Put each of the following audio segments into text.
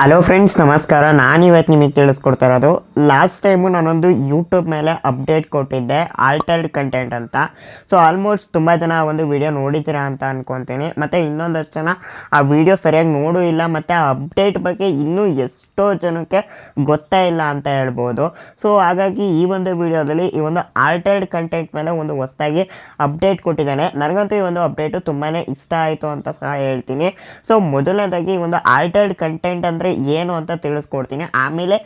Hello friends ನಮಸ್ಕಾರ. ನಾನು ಇವತ್ತು ನಿಮಗೆ ತಿಳಿಸ್ಕೊಡ್ತಾ ಇರೋದು ಲಾಸ್ಟ್ ಟೈಮು ನಾನೊಂದು ಯೂಟ್ಯೂಬ್ ಮೇಲೆ ಅಪ್ಡೇಟ್ ಕೊಟ್ಟಿದ್ದೆ ಆಲ್ಟರ್ಡ್ ಕಂಟೆಂಟ್ ಅಂತ. ಸೊ ಆಲ್ಮೋಸ್ಟ್ ತುಂಬ ಜನ ಒಂದು ವಿಡಿಯೋ ನೋಡಿದ್ದೀರಾ ಅಂತ ಅಂದ್ಕೊತೀನಿ ಮತ್ತು ಇನ್ನೊಂದಷ್ಟು ಜನ ಆ ವಿಡಿಯೋ ಸರಿಯಾಗಿ ನೋಡೂ ಇಲ್ಲ, ಮತ್ತು ಆ ಅಪ್ಡೇಟ್ ಬಗ್ಗೆ ಇನ್ನೂ ಎಷ್ಟೋ ಜನಕ್ಕೆ ಗೊತ್ತೇ ಇಲ್ಲ ಅಂತ ಹೇಳ್ಬೋದು. ಸೊ ಹಾಗಾಗಿ ಈ ಒಂದು ವಿಡಿಯೋದಲ್ಲಿ ಈ ಒಂದು ಆಲ್ಟರ್ಡ್ ಕಂಟೆಂಟ್ ಮೇಲೆ ಒಂದು ಹೊಸದಾಗಿ ಅಪ್ಡೇಟ್ ಕೊಟ್ಟಿದ್ದಾನೆ. ನನಗಂತೂ ಈ ಒಂದು ಅಪ್ಡೇಟು ತುಂಬಾ ಇಷ್ಟ ಆಯಿತು ಅಂತ ಸಹ ಹೇಳ್ತೀನಿ. ಸೊ ಮೊದಲನೇದಾಗಿ ಈ ಒಂದು ಆಲ್ಟರ್ಡ್ ಕಂಟೆಂಟ್ ಅಂದರೆ ಏನು ಅಂತ ತಿಳಿಸ್ಕೊಡ್ತೀನಿ. ಆಮೇಲೆ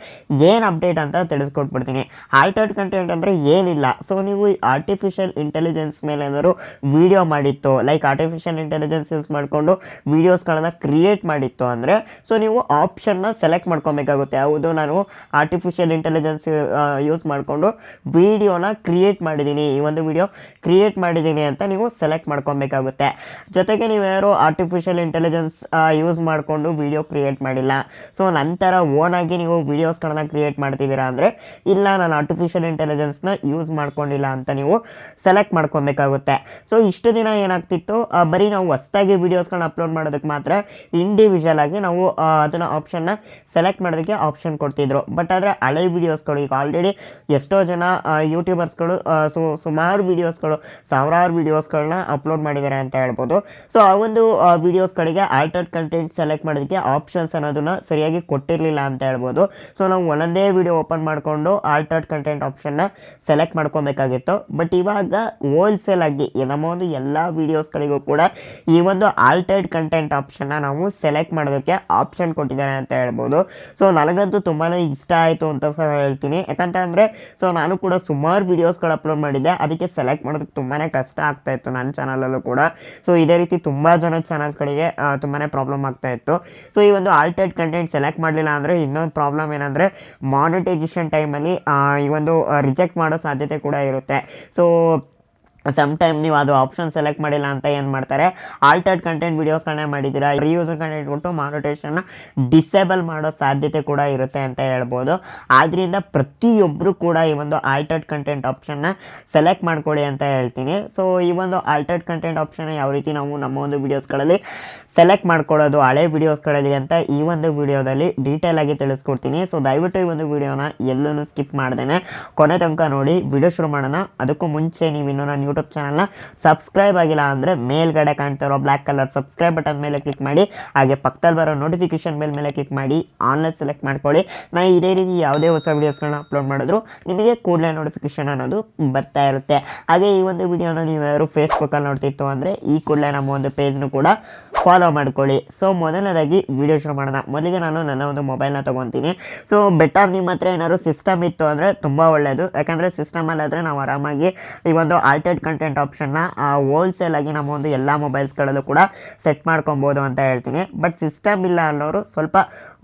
ಏನು ಅಪ್ಡೇಟ್ ಅಂತ ತಿಳಿಸ್ಕೊಟ್ಬಿಡ್ತೀನಿ. ಆಲ್ಟರ್ಡ್ ಕಂಟೆಂಟ್ ಅಂದರೆ ಏನಿಲ್ಲ. ಸೊ ನೀವು ಆರ್ಟಿಫಿಷಿಯಲ್ ಇಂಟೆಲಿಜೆನ್ಸ್ ಮೇಲೆ ಏನಾದರೂ ವಿಡಿಯೋ ಮಾಡಿತ್ತು ಲೈಕ್ ಆರ್ಟಿಫಿಷಿಯಲ್ ಇಂಟೆಲಿಜೆನ್ಸ್ ಯೂಸ್ ಮಾಡಿಕೊಂಡು ವೀಡಿಯೋಸ್ಗಳನ್ನ ಕ್ರಿಯೇಟ್ ಮಾಡಿತ್ತು ಅಂದರೆ ಸೊ ನೀವು ಆಪ್ಷನ್ನ ಸೆಲೆಕ್ಟ್ ಮಾಡ್ಕೊಬೇಕಾಗುತ್ತೆ. ಹೌದು, ನಾನು ಆರ್ಟಿಫಿಷಿಯಲ್ ಇಂಟೆಲಿಜೆನ್ಸ್ ಯೂಸ್ ಮಾಡಿಕೊಂಡು ವಿಡಿಯೋನ ಕ್ರಿಯೇಟ್ ಮಾಡಿದ್ದೀನಿ. ಈ ಒಂದು ವಿಡಿಯೋ ಕ್ರಿಯೇಟ್ ಮಾಡಿದ್ದೀನಿ ಅಂತ ನೀವು ಸೆಲೆಕ್ಟ್ ಮಾಡ್ಕೊಬೇಕಾಗುತ್ತೆ. ಜೊತೆಗೆ ನೀವ್ಯಾರು ಆರ್ಟಿಫಿಷಿಯಲ್ ಇಂಟೆಲಿಜೆನ್ಸ್ ಯೂಸ್ ಮಾಡಿಕೊಂಡು ವಿಡಿಯೋ ಕ್ರಿಯೇಟ್ ಮಾಡಿಲ್ಲ. ಸೊ ನಂತರ ಓನಾಗಿ ನೀವು ವೀಡಿಯೋಸ್ಗಳನ್ನ ಕ್ರಿಯೇಟ್ ಮಾಡ್ತಿದ್ದೀರಾ ಅಂದರೆ, ಇಲ್ಲ, ನಾನು ಆರ್ಟಿಫಿಷಿಯಲ್ ಇಂಟೆಲಿಜೆನ್ಸ್ನ ಯೂಸ್ ಮಾಡ್ಕೊಂಡಿಲ್ಲ ಅಂತ ನೀವು ಸೆಲೆಕ್ಟ್ ಮಾಡ್ಕೊಬೇಕಾಗುತ್ತೆ. ಸೊ ಇಷ್ಟು ದಿನ ಏನಾಗ್ತಿತ್ತು ಬರೀ ನಾವು ಹೊಸ್ದಾಗಿ ವೀಡಿಯೋಸ್ಗಳನ್ನ ಅಪ್ಲೋಡ್ ಮಾಡೋದಕ್ಕೆ ಮಾತ್ರ ಇಂಡಿವಿಜುವಲ್ ಆಗಿ ನಾವು ಅದನ್ನ ಆಪ್ಷನ್ನ ಸೆಲೆಕ್ಟ್ ಮಾಡೋದಕ್ಕೆ ಆಪ್ಷನ್ ಕೊಡ್ತಿದ್ರು. ಬಟ್ ಆದರೆ ಹಳೆ ವೀಡಿಯೋಸ್ಗಳು ಈಗ ಆಲ್ರೆಡಿ ಎಷ್ಟೋ ಜನ ಯೂಟ್ಯೂಬರ್ಸ್ಗಳು ಸೊ, ಸುಮಾರು ವೀಡಿಯೋಸ್ಗಳು ಸಾವಿರಾರು ವೀಡಿಯೋಸ್ಗಳನ್ನ ಅಪ್ಲೋಡ್ ಮಾಡಿದ್ದಾರೆ ಅಂತ ಹೇಳ್ಬೋದು. ಸೊ ಆ ಒಂದು ವೀಡಿಯೋಸ್ಗಳಿಗೆ ಆಲ್ಟರ್ಡ್ ಕಂಟೆಂಟ್ ಸೆಲೆಕ್ಟ್ ಮಾಡೋದಕ್ಕೆ ಆಪ್ಷನ್ಸ್ ಅನ್ನೋದನ್ನ ಸರಿಯಾಗಿ ಕೊಟ್ಟಿರಲಿಲ್ಲ ಅಂತ ಹೇಳ್ಬೋದು. ಸೊ ನಾವು ಒಂದೊಂದೇ ವಿಡಿಯೋ ಓಪನ್ ಮಾಡಿಕೊಂಡು ಆಲ್ಟರ್ಡ್ ಕಂಟೆಂಟ್ ಆಪ್ಷನ್ನ ಸೆಲೆಕ್ಟ್ ಮಾಡ್ಕೊಬೇಕಾಗಿತ್ತು. ಬಟ್ ಇವಾಗ ಹೋಲ್ಸೇಲ್ ಆಗಿ ನಮ್ಮ ಒಂದು ಎಲ್ಲ ವೀಡಿಯೋಸ್ಗಳಿಗೂ ಕೂಡ ಈ ಒಂದು ಆಲ್ಟರ್ಡ್ ಕಂಟೆಂಟ್ ಆಪ್ಷನ್ನ ನಾವು ಸೆಲೆಕ್ಟ್ ಮಾಡೋದಕ್ಕೆ ಆಪ್ಷನ್ ಕೊಟ್ಟಿದ್ದಾರೆ ಅಂತ ಹೇಳ್ಬೋದು. ಸೊ ನನಗಂತೂ ತುಂಬಾ ಇಷ್ಟ ಆಯಿತು ಅಂತ ಹೇಳ್ತೀನಿ. ಯಾಕಂತ ಅಂದರೆ ಸೊ ನಾನು ಕೂಡ ಸುಮಾರು ವೀಡಿಯೋಸ್ಗಳು ಅಪ್ಲೋಡ್ ಮಾಡಿದ್ದೆ. ಅದಕ್ಕೆ ಸೆಲೆಕ್ಟ್ ಮಾಡೋದಕ್ಕೆ ತುಂಬಾ ಕಷ್ಟ ಆಗ್ತಾ ಇತ್ತು ನನ್ನ ಚಾನಲಲ್ಲೂ ಕೂಡ. ಸೊ ಇದೇ ರೀತಿ ತುಂಬ ಜನ ಚಾನಲ್ಸ್ಗಳಿಗೆ ತುಂಬಾ ಪ್ರಾಬ್ಲಮ್ ಆಗ್ತಾ ಇತ್ತು. ಸೊ ಈ ಒಂದು ಆಲ್ಟೆಡ್ ಕಂಟೆಂಟ್ ಸೆಲೆಕ್ಟ್ ಮಾಡಲಿಲ್ಲ ಅಂದರೆ ಇನ್ನೊಂದು ಪ್ರಾಬ್ಲಮ್ ಏನಂದರೆ ಮಾನಿಟೈಸೇಷನ್ ಟೈಮಲ್ಲಿ ಈ ಒಂದು ರಿಜೆಕ್ಟ್ ಮಾಡೋ ಸಾಧ್ಯತೆ ಕೂಡ ಇರುತ್ತೆ. ಸೊ ಸಮ್ ಟೈಮ್ ನೀವು ಅದು ಆಪ್ಷನ್ ಸೆಲೆಕ್ಟ್ ಮಾಡಿಲ್ಲ ಅಂತ ಏನು ಮಾಡ್ತಾರೆ? ಆಲ್ಟರ್ಡ್ ಕಂಟೆಂಟ್ ವೀಡಿಯೋಸ್ಗಳನ್ನೇ ಮಾಡಿದ್ದೀರಾ? ರಿಯೂಸರ್ ಕಂಟೆಂಟ್ ಕೊಟ್ಟು ಮಾನಿಟೇಷನ್ನ ಡಿಸೇಬಲ್ ಮಾಡೋ ಸಾಧ್ಯತೆ ಕೂಡ ಇರುತ್ತೆ ಅಂತ ಹೇಳ್ಬೋದು. ಆದ್ದರಿಂದ ಪ್ರತಿಯೊಬ್ಬರು ಕೂಡ ಈ ಒಂದು ಆಲ್ಟರ್ಡ್ ಕಂಟೆಂಟ್ ಆಪ್ಷನ್ನ ಸೆಲೆಕ್ಟ್ ಮಾಡ್ಕೊಳ್ಳಿ ಅಂತ ಹೇಳ್ತೀನಿ. ಸೊ ಈ ಒಂದು ಆಲ್ಟರ್ಡ್ ಕಂಟೆಂಟ್ ಆಪ್ಷನ್ ಯಾವ ರೀತಿ ನಾವು ನಮ್ಮ ಒಂದು ವೀಡಿಯೋಸ್ಗಳಲ್ಲಿ ಸೆಲೆಕ್ಟ್ ಮಾಡ್ಕೊಳ್ಳೋದು, ಹಳೆ ವೀಡಿಯೋಸ್ಗಳಲ್ಲಿ ಅಂತ ಈ ಒಂದು ವಿಡಿಯೋದಲ್ಲಿ ಡೀಟೇಲ್ ಆಗಿ ತಿಳಿಸ್ಕೊಡ್ತೀನಿ. ಸೊ ದಯವಿಟ್ಟು ಈ ಒಂದು ವಿಡಿಯೋನ ಎಲ್ಲೂ ಸ್ಕಿಪ್ ಮಾಡ್ದೇನೆ. ಕೊನೆ ತನಕ ನೋಡಿ ವಿಡಿಯೋ ಶುರು ಮಾಡೋಣ. ಅದಕ್ಕೂ ಮುಂಚೆ ನೀವು ಇನ್ನೂ ನನ್ನ ಯೂಟ್ಯೂಬ್ ಚಾನಲ್ನ ಸಬ್ಸ್ಕ್ರೈಬ್ ಆಗಿಲ್ಲ ಅಂದರೆ ಮೇಲ್ಗಡೆ ಕಾಣ್ತಾ ಇರೋ ಬ್ಲ್ಯಾಕ್ ಕಲರ್ ಸಬ್ಸ್ಕ್ರೈಬ್ ಬಟನ್ ಮೇಲೆ ಕ್ಲಿಕ್ ಮಾಡಿ, ಹಾಗೆ ಪಕ್ಕದಲ್ಲಿ ಬರೋ ನೋಟಿಫಿಕೇಶನ್ ಮೇಲೆ ಮೇಲೆ ಕ್ಲಿಕ್ ಮಾಡಿ ಆನ್ಲೈನ್ ಸೆಲೆಕ್ಟ್ ಮಾಡ್ಕೊಳ್ಳಿ. ನಾನು ಇದೇ ರೀತಿ ಯಾವುದೇ ಹೊಸ ವೀಡಿಯೋಸ್ಗಳನ್ನ ಅಪ್ಲೋಡ್ ಮಾಡಿದ್ರು, ನಿಮಗೆ ಕೂಡಲೇ ನೋಟಿಫಿಕೇಶನ್ ಅನ್ನೋದು ಬರ್ತಾ ಇರುತ್ತೆ. ಹಾಗೆ ಈ ಒಂದು ವಿಡಿಯೋನ ನೀವು ಯಾರು ಫೇಸ್ಬುಕ್ಕಲ್ಲಿ ನೋಡ್ತಿತ್ತು ಅಂದರೆ, ಈ ಕೂಡಲೇ ನಮ್ಮ ಒಂದು ಪೇಜ್ನು ಕೂಡ ಫಾಲೋ ಮಾಡ್ಕೊಳ್ಳಿ. ಸೊ ಮೊದಲನೇದಾಗಿ ವಿಡಿಯೋ ಶುರು ಮಾಡೋಣ. ಮೊದಲಿಗೆ ನಾನು ನನ್ನ ಒಂದು ಮೊಬೈಲ್ನ ತೊಗೊತೀನಿ. ಸೊ ಬೆಟರ್ ನಿಮ್ಮ ಹತ್ರ ಏನಾದ್ರು ಸಿಸ್ಟಮ್ ಇತ್ತು ಅಂದರೆ ತುಂಬ ಒಳ್ಳೆಯದು ಯಾಕಂದರೆ ಸಿಸ್ಟಮಲ್ಲಾದರೆ ನಾವು ಆರಾಮಾಗಿ ಈ ಒಂದು ಆಲ್ಟರ್ಡ್ ಕಂಟೆಂಟ್ ಆಪ್ಷನ್ನ ಹೋಲ್ಸೇಲ್ ಆಗಿ ನಮ್ಮ ಒಂದು ಎಲ್ಲ ಮೊಬೈಲ್ಸ್ಗಳಲ್ಲೂ ಕೂಡ ಸೆಟ್ ಮಾಡ್ಕೊಬೋದು ಅಂತ ಹೇಳ್ತೀನಿ. ಬಟ್ ಸಿಸ್ಟಮ್ ಇಲ್ಲ ಅನ್ನೋರು ಸ್ವಲ್ಪ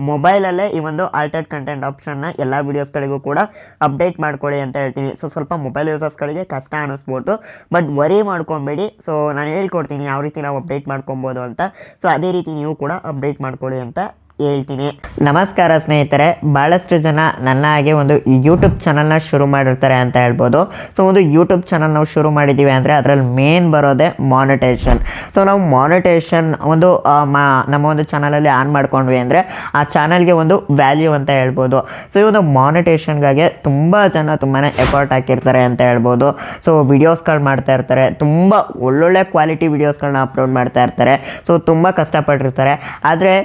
ಮೊಬೈಲಲ್ಲೇ ಈ ಒಂದು ಆಲ್ಟರ್ಡ್ ಕಂಟೆಂಟ್ ಆಪ್ಷನ್ನ ಎಲ್ಲ ವೀಡಿಯೋಸ್ಗಳಿಗೂ ಕೂಡ ಅಪ್ಡೇಟ್ ಮಾಡ್ಕೊಳ್ಳಿ ಅಂತ ಹೇಳ್ತೀನಿ. ಸೊ ಸ್ವಲ್ಪ ಮೊಬೈಲ್ ಯೂಸರ್ಸ್ಗಳಿಗೆ ಕಷ್ಟ ಅನ್ನಿಸ್ಬೋದು. ಬಟ್ ವರಿ ಮಾಡ್ಕೊಬೇಡಿ. ಸೊ ನಾನು ಹೇಳ್ಕೊಡ್ತೀನಿ ಯಾವ ರೀತಿ ನಾವು ಅಪ್ಡೇಟ್ ಮಾಡ್ಕೊಬೋದು ಅಂತ. ಸೊ ಅದೇ ರೀತಿ ನೀವು ಕೂಡ ಅಪ್ಡೇಟ್ ಮಾಡ್ಕೊಳ್ಳಿ ಅಂತ ಹೇಳ್ತೀನಿ. ನಮಸ್ಕಾರ ಸ್ನೇಹಿತರೆ ಭಾಳಷ್ಟು ಜನ ನನ್ನ ಹಾಗೆ ಒಂದು ಯೂಟ್ಯೂಬ್ ಚಾನಲ್ನ ಶುರು ಮಾಡಿರ್ತಾರೆ ಅಂತ ಹೇಳ್ಬೋದು. ಸೊ ಒಂದು ಯೂಟ್ಯೂಬ್ ಚಾನಲ್ ನಾವು ಶುರು ಮಾಡಿದ್ದೀವಿ ಅಂದರೆ ಅದರಲ್ಲಿ ಮೇನ್ ಬರೋದೇ ಮಾನಿಟೇಷನ್ ಸೊ ನಾವು ಮಾನಿಟೇಷನ್ ಒಂದು ಮಾ, ನಮ್ಮ ಒಂದು ಚಾನಲಲ್ಲಿ ಆನ್ ಮಾಡ್ಕೊಂಡ್ವಿ ಅಂದರೆ ಆ ಚಾನಲ್ಗೆ ಒಂದು ವ್ಯಾಲ್ಯೂ ಅಂತ ಹೇಳ್ಬೋದು. ಸೊ ಈ ಒಂದು ಮಾನಿಟೇಷನ್ಗಾಗಿ ತುಂಬ ಜನ ತುಂಬಾ ಎಫರ್ಟ್ ಹಾಕಿರ್ತಾರೆ ಅಂತ ಹೇಳ್ಬೋದು. ಸೊ ವಿಡಿಯೋಸ್ಗಳು ಮಾಡ್ತಾ ಇರ್ತಾರೆ. ತುಂಬ ಒಳ್ಳೊಳ್ಳೆ ಕ್ವಾಲಿಟಿ ವಿಡಿಯೋಸ್ಗಳನ್ನ ಅಪ್ಲೋಡ್ ಮಾಡ್ತಾ ಇರ್ತಾರೆ. ಸೊ ತುಂಬ ಕಷ್ಟಪಟ್ಟಿರ್ತಾರೆ. ಆದರೆ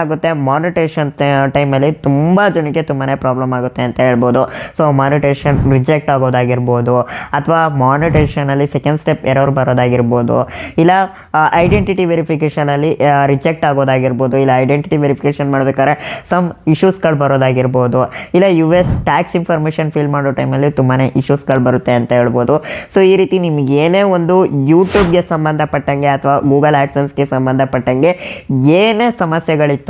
ಏನಾಗುತ್ತೆ ಮಾನಿಟೇಷನ್ ಟೈಮಲ್ಲಿ ತುಂಬ ಜನಕ್ಕೆ ತುಂಬಾ ಪ್ರಾಬ್ಲಮ್ ಆಗುತ್ತೆ ಅಂತ ಹೇಳ್ಬೋದು. ಸೊ ಮಾನಿಟೇಷನ್ ರಿಜೆಕ್ಟ್ ಆಗೋದಾಗಿರ್ಬೋದು, ಅಥವಾ ಮಾನಿಟೇಷನಲ್ಲಿ ಸೆಕೆಂಡ್ ಸ್ಟೆಪ್ ಎರರ್ ಬರೋದಾಗಿರ್ಬೋದು, ಇಲ್ಲ ಐಡೆಂಟಿಟಿ ವೆರಿಫಿಕೇಷನಲ್ಲಿ ರಿಜೆಕ್ಟ್ ಆಗೋದಾಗಿರ್ಬೋದು, ಇಲ್ಲ ಐಡೆಂಟಿಟಿ ವೆರಿಫಿಕೇಷನ್ ಮಾಡ್ಬೇಕಾದ್ರೆ ಸಮ್ ಇಶ್ಯೂಸ್ಗಳು ಬರೋದಾಗಿರ್ಬೋದು, ಇಲ್ಲ U S tax information fill ಮಾಡೋ ಟೈಮಲ್ಲಿ ತುಂಬಾ ಇಶ್ಯೂಸ್ಗಳು ಬರುತ್ತೆ ಅಂತ ಹೇಳ್ಬೋದು. ಸೊ ಈ ರೀತಿ ನಿಮ್ಗೆ ಏನೇ ಒಂದು ಯೂಟ್ಯೂಬ್ಗೆ ಸಂಬಂಧಪಟ್ಟಂಗೆ ಅಥವಾ ಗೂಗಲ್ ಆ್ಯಡ್ಸನ್ಸ್ಗೆ ಸಂಬಂಧಪಟ್ಟಂಗೆ ಏನೇ ಸಮಸ್ಯೆಗಳಿತ್ತು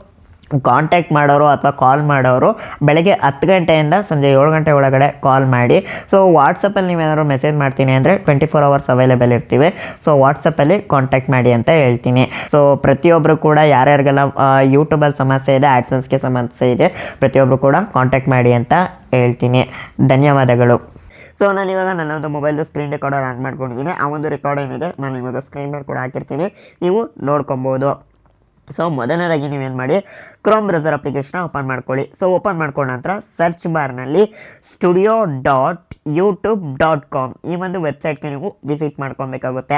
ಕಾಂಟ್ಯಾಕ್ಟ್ ಮಾಡೋರು ಅಥವಾ ಕಾಲ್ ಮಾಡೋರು ಬೆಳಗ್ಗೆ ಹತ್ತು ಗಂಟೆಯಿಂದ ಸಂಜೆ ಏಳು ಗಂಟೆ ಒಳಗಡೆ ಕಾಲ್ ಮಾಡಿ. ಸೊ ವಾಟ್ಸಪ್ಪಲ್ಲಿ ನೀವೇನಾದ್ರು ಮೆಸೇಜ್ ಮಾಡ್ತೀನಿ ಅಂದರೆ ಟ್ವೆಂಟಿ ಫೋರ್ ಅವರ್ಸ್ ಅವೈಲೇಬಲ್ ಇರ್ತೀವಿ ಸೊ ವಾಟ್ಸಪ್ಪಲ್ಲಿ ಕಾಂಟ್ಯಾಕ್ಟ್ ಮಾಡಿ ಅಂತ ಹೇಳ್ತೀನಿ. ಸೊ ಪ್ರತಿಯೊಬ್ಬರು ಕೂಡ ಯಾರ್ಯಾರಿಗೆಲ್ಲ ಯೂಟ್ಯೂಬಲ್ಲಿ ಸಮಸ್ಯೆ ಇದೆ ಆ್ಯಡ್ಸನ್ಸ್ಗೆ ಸಮಸ್ಯೆ ಇದೆ ಪ್ರತಿಯೊಬ್ಬರು ಕೂಡ ಕಾಂಟ್ಯಾಕ್ಟ್ ಮಾಡಿ ಅಂತ ಹೇಳ್ತೀನಿ. ಧನ್ಯವಾದಗಳು. ಸೊ ನಾನು ಇವಾಗ ನನ್ನೊಂದು ಮೊಬೈಲ್ ಸ್ಕ್ರೀನ್ ರೆಕಾರ್ಡರ್ ಆನ್ ಮಾಡ್ಕೊಂಡಿದ್ದೀನಿ. ಆ ಒಂದು ರೆಕಾರ್ಡ್ ಏನಿದೆ ನಾನು ಇವಾಗ ಸ್ಕ್ರೀನ್ ಮೇಲೆ ಕೂಡ ಹಾಕಿರ್ತೀನಿ. ನೀವು ನೋಡ್ಕೊಬೋದು. ಸೊ ಮೊದಲನೇದಾಗಿ ನೀವೇನು ಮಾಡಿ ಕ್ರೋಮ್ ಬ್ರೌಸರ್ ಅಪ್ಲಿಕೇಶನ್ ಓಪನ್ ಮಾಡ್ಕೊಳ್ಳಿ. ಸೊ ಓಪನ್ ಮಾಡ್ಕೊಂಡ ನಂತರ ಸರ್ಚ್ ಬಾರ್ನಲ್ಲಿ studio dot YouTube dot com ಈ ಒಂದು ವೆಬ್ಸೈಟ್ಗೆ ನೀವು ವಿಸಿಟ್ ಮಾಡ್ಕೊಬೇಕಾಗುತ್ತೆ.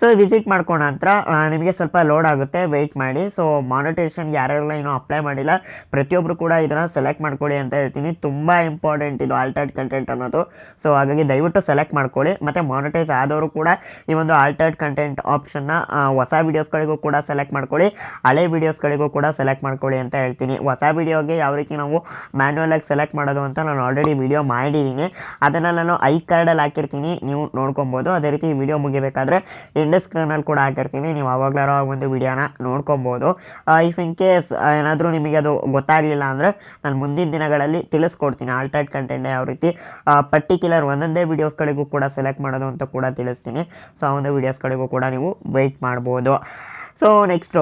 ಸೊ ವಿಸಿಟ್ ಮಾಡ್ಕೊಂಡ ನಂತರ ನಿಮಗೆ ಸ್ವಲ್ಪ ಲೋಡ್ ಆಗುತ್ತೆ. ವೆಯ್ಟ್ ಮಾಡಿ. ಸೊ ಮಾನಿಟೇಷನ್ ಯಾರೆಲ್ಲ ಇನ್ನೂ ಅಪ್ಲೈ ಮಾಡಿಲ್ಲ. ಪ್ರತಿಯೊಬ್ಬರು ಕೂಡ ಇದನ್ನು ಸೆಲೆಕ್ಟ್ ಮಾಡ್ಕೊಳ್ಳಿ ಅಂತ ಹೇಳ್ತೀನಿ. ತುಂಬ ಇಂಪಾರ್ಟೆಂಟ್ ಇದು ಆಲ್ಟರ್ಡ್ ಕಂಟೆಂಟ್ ಅನ್ನೋದು. ಸೊ ಹಾಗಾಗಿ ದಯವಿಟ್ಟು ಸೆಲೆಕ್ಟ್ ಮಾಡ್ಕೊಳ್ಳಿ. ಮತ್ತು ಮಾನಿಟೈಸ್ ಆದವರು ಕೂಡ ಈ ಒಂದು ಆಲ್ಟರ್ಡ್ ಕಂಟೆಂಟ್ ಆಪ್ಷನ್ನ ಹೊಸ ವೀಡಿಯೋಸ್ಗಳಿಗೂ ಕೂಡ ಸೆಲೆಕ್ಟ್ ಮಾಡ್ಕೊಳ್ಳಿ. ಹಳೆ ವೀಡಿಯೋಸ್ಗಳಿಗೂ ಕೂಡ ಸೆಲೆಕ್ಟ್ ಮಾಡ್ಕೊಳ್ಳಿ. ಅಂತ ಹೇಳ್ತೀನಿ. ಹೊಸ ವೀಡಿಯೋಗೆ ಯಾವ ರೀತಿ ನಾವು ಮ್ಯಾನ್ಯಲ್ ಆಗಿ ಸೆಲೆಕ್ಟ್ ಮಾಡೋದು ಅಂತ ನಾನು ಆಲ್ರೆಡಿ ವಿಡಿಯೋ ಮಾಡಿದ್ದೀನಿ. ಅದನ್ನು ನಾನು ಐ ಕಾರ್ಡಲ್ಲಿ ಹಾಕಿರ್ತೀನಿ. ನೀವು ನೋಡ್ಕೊಬೋದು. ಅದೇ ರೀತಿ ವಿಡಿಯೋ ಮುಗಿಬೇಕಾದ್ರೆ ಇಂಡಸ್ಕ್ರೀನಲ್ಲಿ ಕೂಡ ಹಾಕಿರ್ತೀನಿ. ನೀವು ಅವಾಗಲಾರೋ ಆ ಒಂದು ವಿಡಿಯೋನ ನೋಡ್ಕೊಬೋದು. ಇಫ್ ಇನ್ ಕೇಸ್ ಏನಾದರೂ ನಿಮಗೆ ಅದು ಗೊತ್ತಾಗಲಿಲ್ಲ ಅಂದರೆ ನಾನು ಮುಂದಿನ ದಿನಗಳಲ್ಲಿ ತಿಳಿಸ್ಕೊಡ್ತೀನಿ. ಆಲ್ಟ್ರೇಟ್ ಕಂಟೆಂಟ್ ಯಾವ ರೀತಿ ಪರ್ಟಿಕ್ಯುಲರ್ ಒಂದೊಂದೇ ವೀಡಿಯೋಸ್ಗಳಿಗೂ ಕೂಡ ಸೆಲೆಕ್ಟ್ ಮಾಡೋದು ಅಂತ ಕೂಡ ತಿಳಿಸ್ತೀನಿ. ಸೊ ಆ ಒಂದು ವೀಡಿಯೋಸ್ಗಳಿಗೂ ಕೂಡ ನೀವು ವೆಯ್ಟ್ ಮಾಡ್ಬೋದು. ಸೊ ನೆಕ್ಸ್ಟು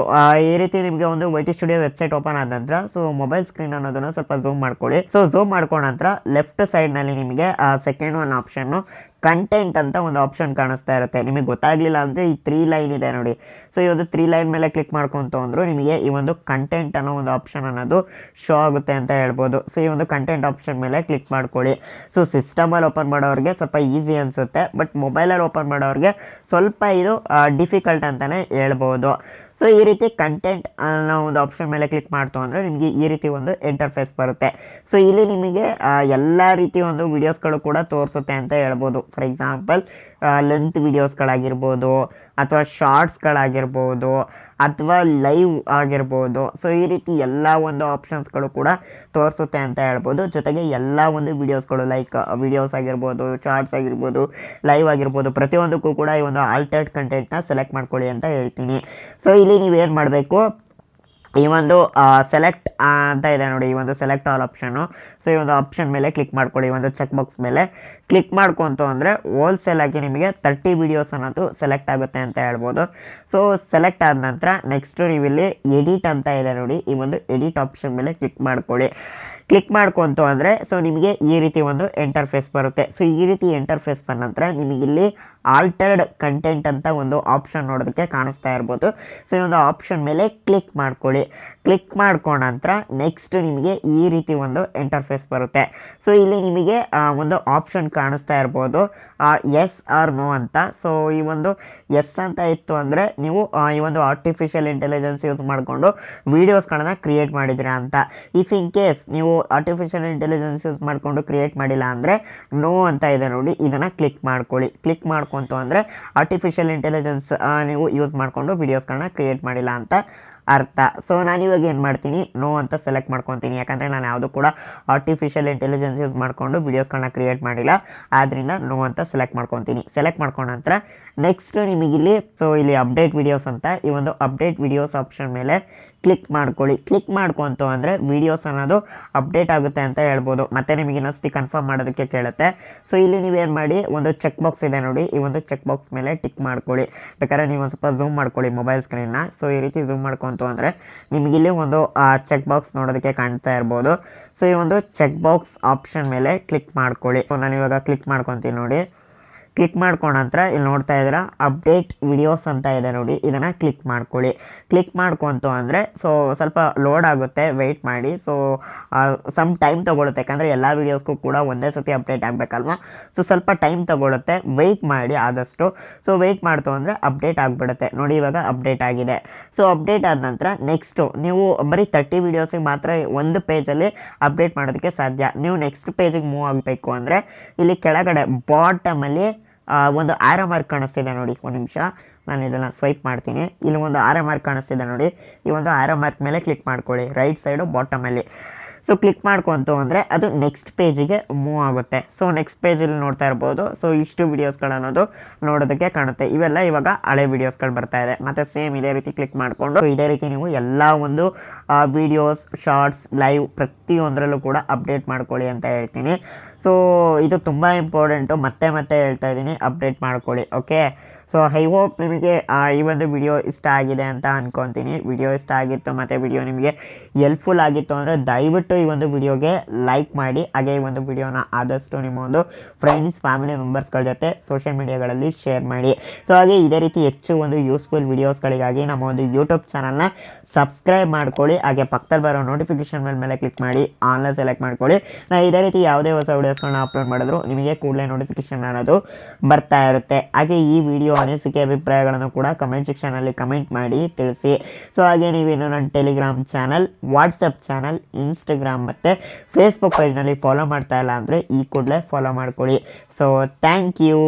ಈ ರೀತಿ ನಿಮಗೆ ಒಂದು ವೈಟಿ ಸ್ಟುಡಿಯೋ ವೆಬ್ಸೈಟ್ ಓಪನ್ ಆದ ನಂತರ ಸೊ ಮೊಬೈಲ್ ಸ್ಕ್ರೀನ್ ಅನ್ನೋದನ್ನು ಸ್ವಲ್ಪ ಝೂಮ್ ಮಾಡ್ಕೊಳ್ಳಿ. ಸೊ ಝೂಮ್ ಮಾಡ್ಕೊಂಡ ನಂತರ ಲೆಫ್ಟ್ ಸೈಡ್ನಲ್ಲಿ ನಿಮಗೆ ಸೆಕೆಂಡ್ ಒನ್ ಆಪ್ಷನ್ನು ಕಂಟೆಂಟ್ ಅಂತ ಒಂದು ಆಪ್ಷನ್ ಕಾಣಿಸ್ತಾ ಇರುತ್ತೆ. ನಿಮಗೆ ಗೊತ್ತಾಗಲಿಲ್ಲ ಅಂದರೆ ಈ ತ್ರೀ ಲೈನ್ ಇದೆ ನೋಡಿ. ಸೊ ಈ ಒಂದು ತ್ರೀ ಲೈನ್ ಮೇಲೆ ಕ್ಲಿಕ್ ಮಾಡ್ಕೊಂತ ನಿಮಗೆ ಈ ಒಂದು ಕಂಟೆಂಟ್ ಅನ್ನೋ ಒಂದು ಆಪ್ಷನ್ ಅನ್ನೋದು ಶೋ ಆಗುತ್ತೆ ಅಂತ ಹೇಳ್ಬೋದು. ಸೊ ಈ ಒಂದು ಕಂಟೆಂಟ್ ಆಪ್ಷನ್ ಮೇಲೆ ಕ್ಲಿಕ್ ಮಾಡ್ಕೊಳ್ಳಿ. ಸೊ ಸಿಸ್ಟಮಲ್ಲಿ ಓಪನ್ ಮಾಡೋರಿಗೆ ಸ್ವಲ್ಪ ಈಸಿ ಅನಿಸುತ್ತೆ. ಬಟ್ ಮೊಬೈಲಲ್ಲಿ ಓಪನ್ ಮಾಡೋರಿಗೆ ಸ್ವಲ್ಪ ಇದು ಡಿಫಿಕಲ್ಟ್ ಅಂತಲೇ ಹೇಳ್ಬೋದು. ಸೊ ಈ ರೀತಿ ಕಂಟೆಂಟ್ ಅನ್ನೋ ಒಂದು ಆಪ್ಷನ್ ಮೇಲೆ ಕ್ಲಿಕ್ ಮಾಡ್ತು ಅಂದರೆ ನಿಮಗೆ ಈ ರೀತಿ ಒಂದು ಇಂಟರ್ಫೇಸ್ ಬರುತ್ತೆ. ಸೊ ಇಲ್ಲಿ ನಿಮಗೆ ಎಲ್ಲ ರೀತಿಯ ಒಂದು ವೀಡಿಯೋಸ್ಗಳು ಕೂಡ ತೋರಿಸುತ್ತೆ ಅಂತ ಹೇಳ್ಬೋದು. ಫಾರ್ ಎಕ್ಸಾಂಪಲ್ ಲೆಂತ್ ವೀಡಿಯೋಸ್ಗಳಾಗಿರ್ಬೋದು ಅಥವಾ ಶಾರ್ಟ್ಸ್ಗಳಾಗಿರ್ಬೋದು ಅಥವಾ ಲೈವ್ ಆಗಿರ್ಬೋದು. ಸೊ ಈ ರೀತಿ ಎಲ್ಲ ಒಂದು ಆಪ್ಷನ್ಸ್ಗಳು ಕೂಡ ತೋರಿಸುತ್ತೆ ಅಂತ ಹೇಳ್ಬೋದು. ಜೊತೆಗೆ ಎಲ್ಲ ಒಂದು ವೀಡಿಯೋಸ್ಗಳು ಲೈಕ್ ವೀಡಿಯೋಸ್ ಆಗಿರ್ಬೋದು ಚಾರ್ಟ್ಸ್ ಆಗಿರ್ಬೋದು ಲೈವ್ ಆಗಿರ್ಬೋದು, ಪ್ರತಿಯೊಂದಕ್ಕೂ ಕೂಡ ಈ ಒಂದು ಆಲ್ಟರ್ಡ್ ಕಂಟೆಂಟ್ನ ಸೆಲೆಕ್ಟ್ ಮಾಡ್ಕೊಳ್ಳಿ ಅಂತ ಹೇಳ್ತೀನಿ. ಸೊ ಇಲ್ಲಿ ನೀವೇನು ಮಾಡಬೇಕು? ಈ ಒಂದು ಸೆಲೆಕ್ಟ್ ಅಂತ ಇದೆ ನೋಡಿ, ಈ ಒಂದು ಸೆಲೆಕ್ಟ್ ಆಲ್ ಆಪ್ಷನ್ನು ಸೊ ಈ ಒಂದು ಆಪ್ಷನ್ ಮೇಲೆ ಕ್ಲಿಕ್ ಮಾಡ್ಕೊಳ್ಳಿ, ಈ ಒಂದು ಚೆಕ್ ಬಾಕ್ಸ್ ಮೇಲೆ. ಕ್ಲಿಕ್ ಮಾಡ್ಕೊಂತು ಅಂದರೆ ಹೋಲ್ಸೇಲ್ ಆಗಿ ನಿಮಗೆ ತರ್ಟಿ ವೀಡಿಯೋಸ್ ಅನ್ನೋದು ಸೆಲೆಕ್ಟ್ ಆಗುತ್ತೆ ಅಂತ ಹೇಳ್ಬೋದು. ಸೊ ಸೆಲೆಕ್ಟ್ ಆದ ನಂತರ ನೆಕ್ಸ್ಟ್ ನೀವು ಇಲ್ಲಿ ಎಡಿಟ್ ಅಂತ ಇದೆ ನೋಡಿ, ಈ ಒಂದು ಎಡಿಟ್ ಆಪ್ಷನ್ ಮೇಲೆ ಕ್ಲಿಕ್ ಮಾಡ್ಕೊಳ್ಳಿ. ಕ್ಲಿಕ್ ಮಾಡ್ಕೊಂತು ಅಂದರೆ ಸೊ ನಿಮಗೆ ಈ ರೀತಿ ಒಂದು ಎಂಟರ್ಫೇಸ್ ಬರುತ್ತೆ. ಸೊ ಈ ರೀತಿ ಎಂಟರ್ಫೇಸ್ ಬಂದ ನಂತರ ನಿಮಗೆ ಇಲ್ಲಿ ಆಲ್ಟರ್ಡ್ ಕಂಟೆಂಟ್ ಅಂತ ಒಂದು ಆಪ್ಷನ್ ನೋಡೋದಕ್ಕೆ ಕಾಣಿಸ್ತಾ ಇರ್ಬೋದು. ಸೊ ಈ ಒಂದು ಆಪ್ಷನ್ ಮೇಲೆ ಕ್ಲಿಕ್ ಮಾಡ್ಕೊಳ್ಳಿ. ಕ್ಲಿಕ್ ಮಾಡ್ಕೊಂಡ ನಂತರ ನೆಕ್ಸ್ಟ್ ನಿಮಗೆ ಈ ರೀತಿ ಒಂದು ಇಂಟರ್ಫೇಸ್ ಬರುತ್ತೆ. ಸೊ ಇಲ್ಲಿ ನಿಮಗೆ ಒಂದು ಆಪ್ಷನ್ ಕಾಣಿಸ್ತಾ ಇರ್ಬೋದು. ಎಸ್ ಆರ್ ನೋ ಅಂತ. ಸೊ ಈ ಒಂದು ಎಸ್ ಅಂತ ಇತ್ತು ಅಂದರೆ ನೀವು ಈ ಒಂದು ಆರ್ಟಿಫಿಷಿಯಲ್ ಇಂಟೆಲಿಜೆನ್ಸ್ ಯೂಸ್ ಮಾಡಿಕೊಂಡು ವೀಡಿಯೋಸ್ಗಳನ್ನ ಕ್ರಿಯೇಟ್ ಮಾಡಿದ್ದೀರಾ ಅಂತ. ಇಫ್ ಇನ್ ಕೇಸ್ ನೀವು ಆರ್ಟಿಫಿಷಿಯಲ್ ಇಂಟೆಲಿಜೆನ್ಸ್ ಯೂಸ್ ಮಾಡಿಕೊಂಡು ಕ್ರಿಯೇಟ್ ಮಾಡಿಲ್ಲ ಅಂದರೆ ನೋ ಅಂತ ಇದೆ ನೋಡಿ, ಇದನ್ನು ಕ್ಲಿಕ್ ಮಾಡ್ಕೊಳ್ಳಿ. ಕ್ಲಿಕ್ ಮಾಡ್ಕೊಂತು ಅಂದರೆ ಆರ್ಟಿಫಿಷಿಯಲ್ ಇಂಟೆಲಿಜೆನ್ಸ್ ನೀವು ಯೂಸ್ ಮಾಡಿಕೊಂಡು ವೀಡಿಯೋಸ್ಗಳನ್ನ ಕ್ರಿಯೇಟ್ ಮಾಡಿಲ್ಲ ಅಂತ. ಅರ್ಥ. ಸೊ ನಾನು ಇವಾಗ ಏನು ಮಾಡ್ತೀನಿ? ನೋ ಅಂತ ಸೆಲೆಕ್ಟ್ ಮಾಡ್ಕೊತೀನಿ. ಯಾಕಂದರೆ ನಾನು ಯಾವುದು ಕೂಡ ಆರ್ಟಿಫಿಷಿಯಲ್ ಇಂಟೆಲಿಜೆನ್ಸ್ ಯೂಸ್ ಮಾಡಿಕೊಂಡು ವೀಡಿಯೋಸ್ಗಳನ್ನ ಕ್ರಿಯೇಟ್ ಮಾಡಿಲ್ಲ. ಆದ್ದರಿಂದ ನೋ ಅಂತ ಸೆಲೆಕ್ಟ್ ಮಾಡ್ಕೊತೀನಿ. ಸೆಲೆಕ್ಟ್ ಮಾಡ್ಕೊಂಡ ನಂತರ ನೆಕ್ಸ್ಟ್ ನಿಮಗಿಲ್ಲಿ ಸೊ ಇಲ್ಲಿ ಅಪ್ಡೇಟ್ ವೀಡಿಯೋಸ್ ಅಂತ, ಈ ಒಂದು ಅಪ್ಡೇಟ್ ವಿಡಿಯೋಸ್ ಆಪ್ಷನ್ ಮೇಲೆ ಕ್ಲಿಕ್ ಮಾಡ್ಕೊಳ್ಳಿ. ಕ್ಲಿಕ್ ಮಾಡ್ಕೊಂತು ಅಂದರೆ ವೀಡಿಯೋಸ್ ಅನ್ನೋದು ಅಪ್ಡೇಟ್ ಆಗುತ್ತೆ ಅಂತ ಹೇಳ್ಬೋದು. ಮತ್ತೆ ನಿಮಗೆ ಇನ್ನೊಂದ್ಸತಿ ಕನ್ಫರ್ಮ್ ಮಾಡೋದಕ್ಕೆ ಕೇಳುತ್ತೆ. ಸೊ ಇಲ್ಲಿ ನೀವೇನು ಮಾಡಿ, ಒಂದು ಚೆಕ್ ಬಾಕ್ಸ್ ಇದೆ ನೋಡಿ. ಈ ಒಂದು ಚೆಕ್ ಬಾಕ್ಸ್ ಮೇಲೆ ಟಿಕ್ ಮಾಡ್ಕೊಳ್ಳಿ. ಬೇಕಾದ್ರೆ ನೀವು ಒಂದು ಸ್ವಲ್ಪ ಝೂಮ್ ಮಾಡ್ಕೊಳ್ಳಿ ಮೊಬೈಲ್ ಸ್ಕ್ರೀನ್ನ ಸೊ ಈ ರೀತಿ ಝೂಮ್ ಮಾಡ್ಕೊಂತು ಅಂದರೆ ನಿಮಗಿಲ್ಲಿ ಒಂದು ಚೆಕ್ ಬಾಕ್ಸ್ ನೋಡೋದಕ್ಕೆ ಕಾಣ್ತಾ ಇರ್ಬೋದು. ಸೊ ಈ ಒಂದು ಚೆಕ್ ಬಾಕ್ಸ್ ಆಪ್ಷನ್ ಮೇಲೆ ಕ್ಲಿಕ್ ಮಾಡ್ಕೊಳ್ಳಿ. ನಾನು ಇವಾಗ ಕ್ಲಿಕ್ ಮಾಡ್ಕೊತೀನಿ ನೋಡಿ. ಕ್ಲಿಕ್ ಮಾಡ್ಕೊಂಡ ನಂತರ ಇಲ್ಲಿ ನೋಡ್ತಾ ಇದ್ದೀರಾ ಅಪ್ಡೇಟ್ ವಿಡಿಯೋಸ್ ಅಂತ ಇದೆ ನೋಡಿ, ಇದನ್ನು ಕ್ಲಿಕ್ ಮಾಡ್ಕೊಳ್ಳಿ. ಕ್ಲಿಕ್ ಮಾಡ್ಕೊಂತು ಅಂದರೆ ಸೊ ಸ್ವಲ್ಪ ಲೋಡ್ ಆಗುತ್ತೆ ವೆಯ್ಟ್ ಮಾಡಿ. ಸೊ ಸಮ್ ಟೈಮ್ ತೊಗೊಳುತ್ತೆ, ಯಾಕಂದರೆ ಎಲ್ಲ ವೀಡಿಯೋಸ್ಗೂ ಕೂಡ ಒಂದೇ ಸತಿ ಅಪ್ಡೇಟ್ ಆಗಬೇಕಲ್ವ? ಸೊ ಸ್ವಲ್ಪ ಟೈಮ್ ತೊಗೊಳುತ್ತೆ ವೆಯ್ಟ್ ಮಾಡಿ ಆದಷ್ಟು. ಸೊ ವೆಯ್ಟ್ ಮಾಡ್ತು ಅಂದರೆ ಅಪ್ಡೇಟ್ ಆಗಿಬಿಡುತ್ತೆ. ನೋಡಿ, ಇವಾಗ ಅಪ್ಡೇಟ್ ಆಗಿದೆ. ಸೊ ಅಪ್ಡೇಟ್ ಆದ ನಂತರ ನೆಕ್ಸ್ಟು ನೀವು ಬರೀ ತರ್ಟಿ ವೀಡಿಯೋಸಿಗೆ ಮಾತ್ರ ಒಂದು ಪೇಜಲ್ಲಿ ಅಪ್ಡೇಟ್ ಮಾಡೋದಕ್ಕೆ ಸಾಧ್ಯ. ನೀವು ನೆಕ್ಸ್ಟ್ ಪೇಜಿಗೆ ಮೂವ್ ಆಗಬೇಕು ಅಂದರೆ, ಇಲ್ಲಿ ಕೆಳಗಡೆ ಬಾಟಮಲ್ಲಿ ಒಂದು ಆರ ಮಾರ್ಕ್ ಕಾಣಿಸ್ತಿದೆ ನೋಡಿ, ಒಂದು ನಿಮಿಷ. ನಾನು ಇದನ್ನು ಸ್ವೈಪ್ ಮಾಡ್ತೀನಿ. ಇಲ್ಲಿ ಒಂದು ಆರ ಮಾರ್ಕ್ ಕಾಣಿಸ್ತಿದೆ ನೋಡಿ. ಈ ಒಂದು ಆರ ಮಾರ್ಕ್ ಮೇಲೆ ಕ್ಲಿಕ್ ಮಾಡ್ಕೊಳ್ಳಿ. ರೈಟ್ ಸೈಡು ಬಾಟಮಲ್ಲಿ ಸೊ ಕ್ಲಿಕ್ ಮಾಡ್ಕೊಂತು ಅಂದರೆ ಅದು ನೆಕ್ಸ್ಟ್ ಪೇಜಿಗೆ ಮೂವ್ ಆಗುತ್ತೆ. ಸೊ ನೆಕ್ಸ್ಟ್ ಪೇಜಲ್ಲಿ ನೋಡ್ತಾ ಇರ್ಬೋದು. ಸೊ ಇಷ್ಟು ವೀಡಿಯೋಸ್ಗಳು ಅನ್ನೋದು ನೋಡೋದಕ್ಕೆ ಕಾಣುತ್ತೆ. ಇವೆಲ್ಲ ಇವಾಗ ಹಳೆ ವೀಡಿಯೋಸ್ಗಳು ಬರ್ತಾ ಇದೆ. ಮತ್ತು ಸೇಮ್ ಇದೇ ರೀತಿ ಕ್ಲಿಕ್ ಮಾಡಿಕೊಂಡು, ಇದೇ ರೀತಿ ನೀವು ಎಲ್ಲ ಒಂದು ವೀಡಿಯೋಸ್ ಶಾರ್ಟ್ಸ್ ಲೈವ್ ಪ್ರತಿಯೊಂದರಲ್ಲೂ ಕೂಡ ಅಪ್ಡೇಟ್ ಮಾಡ್ಕೊಳ್ಳಿ ಅಂತ ಹೇಳ್ತೀನಿ. ಸೊ ಇದು ತುಂಬ ಇಂಪಾರ್ಟೆಂಟು ಮತ್ತೆ ಮತ್ತೆ ಹೇಳ್ತಾ ಇದ್ದೀನಿ. ಅಪ್ಡೇಟ್ ಮಾಡ್ಕೊಳ್ಳಿ ಓಕೆ ಸೊ ಐ ಹೋಪ್ ನಿಮಗೆ ಈ ಒಂದು ವಿಡಿಯೋ ಇಷ್ಟ ಆಗಿದೆ ಅಂತ ಅಂದ್ಕೊತೀನಿ ವಿಡಿಯೋ ಇಷ್ಟ ಆಗಿತ್ತು ಮತ್ತು ವಿಡಿಯೋ ನಿಮಗೆ ಎಲ್ಪ್ಫುಲ್ ಆಗಿತ್ತು ಅಂದರೆ ದಯವಿಟ್ಟು ಈ ಒಂದು ವಿಡಿಯೋಗೆ ಲೈಕ್ ಮಾಡಿ. ಹಾಗೆ ಈ ಒಂದು ವಿಡಿಯೋನ ಆದಷ್ಟು ನಿಮ್ಮ ಒಂದು ಫ್ರೆಂಡ್ಸ್ ಫ್ಯಾಮಿಲಿ ಮೆಂಬರ್ಸ್ಗಳ ಜೊತೆ ಸೋಷಿಯಲ್ ಮೀಡಿಯಾಗಳಲ್ಲಿ ಶೇರ್ ಮಾಡಿ. ಸೊ ಹಾಗೆ ಇದೇ ರೀತಿ ಹೆಚ್ಚು ಒಂದು ಯೂಸ್ಫುಲ್ ವಿಡಿಯೋಸ್ಗಳಿಗಾಗಿ ನಮ್ಮ ಒಂದು ಯೂಟ್ಯೂಬ್ ಚಾನಲ್ನ ಸಬ್ಸ್ಕ್ರೈಬ್ ಮಾಡ್ಕೊಳ್ಳಿ. ಹಾಗೆ ಪಕ್ಕದಲ್ಲಿ ಬರೋ ನೋಟಿಫಿಕೇಶನ್ ಮೇಲೆ ಮೇಲೆ ಕ್ಲಿಕ್ ಮಾಡಿ. ಆನ್ಲೈನ್ ಸೆಲೆಕ್ಟ್ ಮಾಡ್ಕೊಳ್ಳಿ. ನಾ ಇದೇ ರೀತಿ ಯಾವುದೇ ಹೊಸ ವಿಡಿಯೋಸ್ಗಳನ್ನ ಅಪ್ಲೋಡ್ ಮಾಡಿದ್ರು ನಿಮಗೆ ಕೂಡಲೇ ನೋಟಿಫಿಕೇಶನ್ ಅನ್ನೋದು ಬರ್ತಾ ಇರುತ್ತೆ. ಹಾಗೆ ಈ ವಿಡಿಯೋ ಅನಿಸಿಕೆ ಅಭಿಪ್ರಾಯಗಳನ್ನು ಕೂಡ ಕಮೆಂಟ್ ಸೆಕ್ಷನಲ್ಲಿ ಕಮೆಂಟ್ ಮಾಡಿ ತಿಳಿಸಿ. ಸೊ ಹಾಗೆ ನೀವೇನು ನನ್ನ Telegram channel WhatsApp channel Instagram ಮತ್ತು ಫೇಸ್ಬುಕ್ ಪೇಜ್ನಲ್ಲಿ ಫಾಲೋ ಮಾಡ್ತಾ ಇಲ್ಲ ಅಂದರೆ ಈ ಕೂಡಲೇ ಫಾಲೋ ಮಾಡ್ಕೊಳ್ಳಿ. So thank you